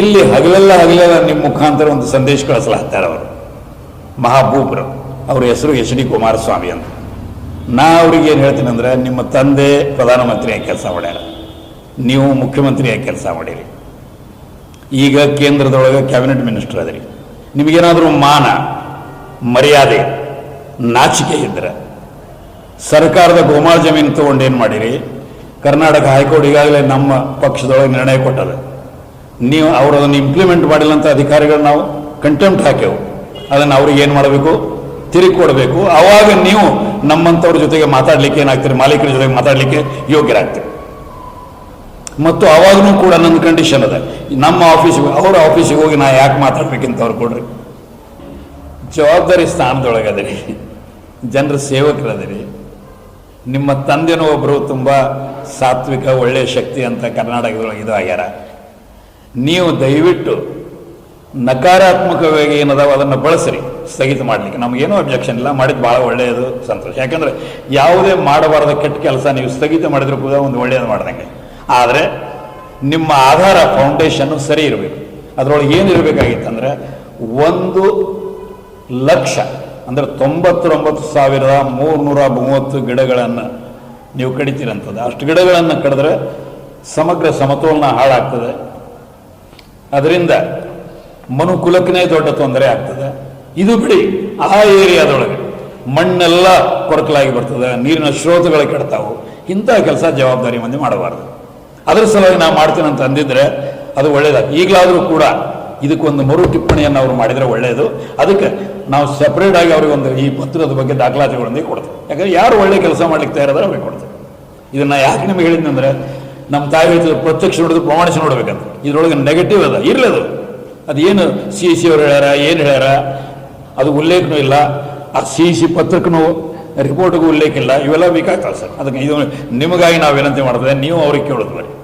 ಇಲ್ಲಿ ಹಗಲೆಲ್ಲ ಹಗಲೆಲ್ಲ ನಿಮ್ಮ ಮುಖಾಂತರ ಒಂದು ಸಂದೇಶ ಕಳಿಸ್ಲಾಗ್ತಾರೆ ಅವರು. ಮಹಾಭೂಪರು ಅವ್ರ ಹೆಸರು ಎಚ್ ಡಿ ಕುಮಾರಸ್ವಾಮಿ ಅಂತ. ನಾ ಅವ್ರಿಗೆ ಏನು ಹೇಳ್ತೀನಿ ಅಂದರೆ, ನಿಮ್ಮ ತಂದೆ ಪ್ರಧಾನಮಂತ್ರಿಯಾಗಿ ಕೆಲಸ ಮಾಡ್ಯಾರ. ನೀವು ಮುಖ್ಯಮಂತ್ರಿಯಾಗಿ ಕೆಲಸ ಮಾಡಿರಿ. ಈಗ ಕೇಂದ್ರದೊಳಗೆ ಕ್ಯಾಬಿನೆಟ್ ಮಿನಿಸ್ಟರ್ ಅದರಿ. ನಿಮಗೇನಾದರೂ ಮಾನ, ಮರ್ಯಾದೆ, ನಾಚಿಕೆ ಇದ್ದರೆ ಸರ್ಕಾರದ ಗೋಮಾಳ ಜಮೀನು ತೊಗೊಂಡು ಏನು ಮಾಡಿರಿ? ಕರ್ನಾಟಕ ಹೈಕೋರ್ಟ್ ಈಗಾಗಲೇ ನಮ್ಮ ಪಕ್ಷದೊಳಗೆ ನಿರ್ಣಯ ಕೊಟ್ಟದ. ನೀವು ಅವರು ಅದನ್ನು ಇಂಪ್ಲಿಮೆಂಟ್ ಮಾಡಿಲ್ಲಂಥ ಅಧಿಕಾರಿಗಳು ನಾವು ಕಂಟೆಂಪ್ಟ್ ಹಾಕೆವು ಅದನ್ನು ಅವ್ರಿಗೆ ಏನು ಮಾಡಬೇಕು? ತಿರುಗಿ ಕೊಡಬೇಕು. ಅವಾಗ ನೀವು ನಮ್ಮಂಥವ್ರ ಜೊತೆಗೆ ಮಾತಾಡಲಿಕ್ಕೆ ಏನಾಗ್ತೀರಿ? ಮಾಲೀಕರ ಜೊತೆಗೆ ಮಾತಾಡಲಿಕ್ಕೆ ಯೋಗ್ಯರಾಗ್ತೀರಿ. ಮತ್ತು ಆವಾಗಲೂ ಕೂಡ ನನ್ನ ಕಂಡೀಷನ್ ಅದ. ನಮ್ಮ ಆಫೀಸಿಗೆ ಅವ್ರ ಆಫೀಸಿಗೆ ಹೋಗಿ ನಾ ಯಾಕೆ ಮಾತಾಡ್ಬೇಕಂತ ಅವ್ರು ಕೊಡ್ರಿ. ಜವಾಬ್ದಾರಿ ಸ್ಥಾನದೊಳಗೆ ಜನರ ಸೇವಕರದಿರಿ. ನಿಮ್ಮ ತಂದೆನೂ ಒಬ್ಬರು ತುಂಬ ಸಾತ್ವಿಕ ಒಳ್ಳೆಯ ಶಕ್ತಿ ಅಂತ ಕರ್ನಾಟಕದೊಳಗೆ ಇದು ಆಗ್ಯಾರ. ನೀವು ದಯವಿಟ್ಟು ನಕಾರಾತ್ಮಕವಾಗಿ ಏನದಾವ ಅದನ್ನು ಬಳಸ್ರಿ. ಸ್ಥಗಿತ ಮಾಡಲಿಕ್ಕೆ. ನಮಗೇನೂ ಅಬ್ಜೆಕ್ಷನ್ ಇಲ್ಲ. ಮಾಡಿದ್ದು ಭಾಳ ಒಳ್ಳೆಯದು ಸಂತೋಷ. ಯಾಕಂದರೆ ಯಾವುದೇ ಮಾಡಬಾರದ ಕೆಟ್ಟ ಕೆಲಸ ನೀವು ಸ್ಥಗಿತ ಮಾಡಿದ್ರು ಕೂಡ ಒಂದು ಒಳ್ಳೆಯದು ಮಾಡ್ದಂಗೆ. ಆದರೆ ನಿಮ್ಮ ಆಧಾರ ಫೌಂಡೇಶನ್ನು ಸರಿ ಇರಬೇಕು. ಅದರೊಳಗೆ ಏನಿರಬೇಕಾಗಿತ್ತಂದ್ರೆ ಒಂದು ಲಕ್ಷ, ಅಂದರೆ ತೊಂಬತ್ತೊಂಬತ್ತು ಸಾವಿರದ ಮೂರುನೂರ ಮೂವತ್ತು ಗಿಡಗಳನ್ನು ನೀವು ಕಡಿತೀರಂಥದ್ದು ಅಷ್ಟು ಗಿಡಗಳನ್ನು ಕಡಿದ್ರೆ ಸಮಗ್ರ ಸಮತೋಲನ ಹಾಳಾಗ್ತದೆ. ಅದರಿಂದ ಮನುಕುಲಕ್ಕನೇ ದೊಡ್ಡ ತೊಂದರೆ ಆಗ್ತದೆ. ಇದು ಬಿಡಿ, ಆ ಏರಿಯಾದೊಳಗೆ ಮಣ್ಣೆಲ್ಲ ಕೊರಕಲಾಗಿ ಬರ್ತದೆ, ನೀರಿನ ಸ್ರೋತಗಳು ಕೆಡ್ತಾವು, ಇಂಥ ಕೆಲಸ ಜವಾಬ್ದಾರಿ ಮಂದಿ ಮಾಡಬಾರ್ದು. ಅದರ ಸಲುವಾಗಿ ನಾವು ಮಾಡ್ತೀನಿ ಅಂತ ಅಂದಿದ್ರೆ ಅದು ಒಳ್ಳೇದಾಗ ಈಗಲಾದರೂ ಕೂಡ ಇದಕ್ಕೊಂದು ಮರು ಟಿಪ್ಪಣಿಯನ್ನು ಅವರು ಮಾಡಿದರೆ ಒಳ್ಳೆಯದು ಅದಕ್ಕೆ ನಾವು ಸೆಪರೇಟ್ ಆಗಿ ಅವ್ರಿಗೆ ಒಂದು ಈ ಪತ್ರದ ಬಗ್ಗೆ ದಾಖಲಾತಿಗಳೊಂದಿಗೆ ಕೊಡ್ತೇವೆ. ಯಾಕಂದ್ರೆ ಯಾರು ಒಳ್ಳೆ ಕೆಲಸ ಮಾಡ್ಲಿಕ್ಕೆ ತಯಾರಾದ್ರೆ ಅವ್ರಿಗೆ ಕೊಡ್ತೇವೆ. ಇದನ್ನು ಯಾಕೆ ನಿಮಗೆ ಹೇಳಿದ್ನಂದ್ರೆ ನಮ್ಮ ತಾಯಿ ಹೇಳ್ತಿದ್ರು ಪ್ರತ್ಯಕ್ಷ ನೋಡಿದ್ರು ಪ್ರಮಾಣಿಸಿ ನೋಡ್ಬೇಕಂತ. ಇದ್ರೊಳಗೆ ನೆಗೆಟಿವ್ ಅದ. ಇರಲದು ಅದು. ಏನು ಸಿ ಸಿ ಅವ್ರು ಹೇಳ್ಯಾರ, ಏನು ಹೇಳ್ಯಾರ? ಅದು ಉಲ್ಲೇಖನೂ ಇಲ್ಲ. ಆ ಸಿ ಸಿ ಪತ್ರಕ್ಕೂ ರಿಪೋರ್ಟ್ಗೂ ಉಲ್ಲೇಖ ಇಲ್ಲ. ಇವೆಲ್ಲ ಬೇಕಾಗ್ತದೆ ಸರ್. ಅದಕ್ಕೆ ಇದು ನಿಮಗಾಗಿ ನಾವು ವಿನಂತಿ ಮಾಡ್ತೇವೆ. ನೀವು ಅವ್ರಿಗೆ ಕೇಳೋದು ಬರೀ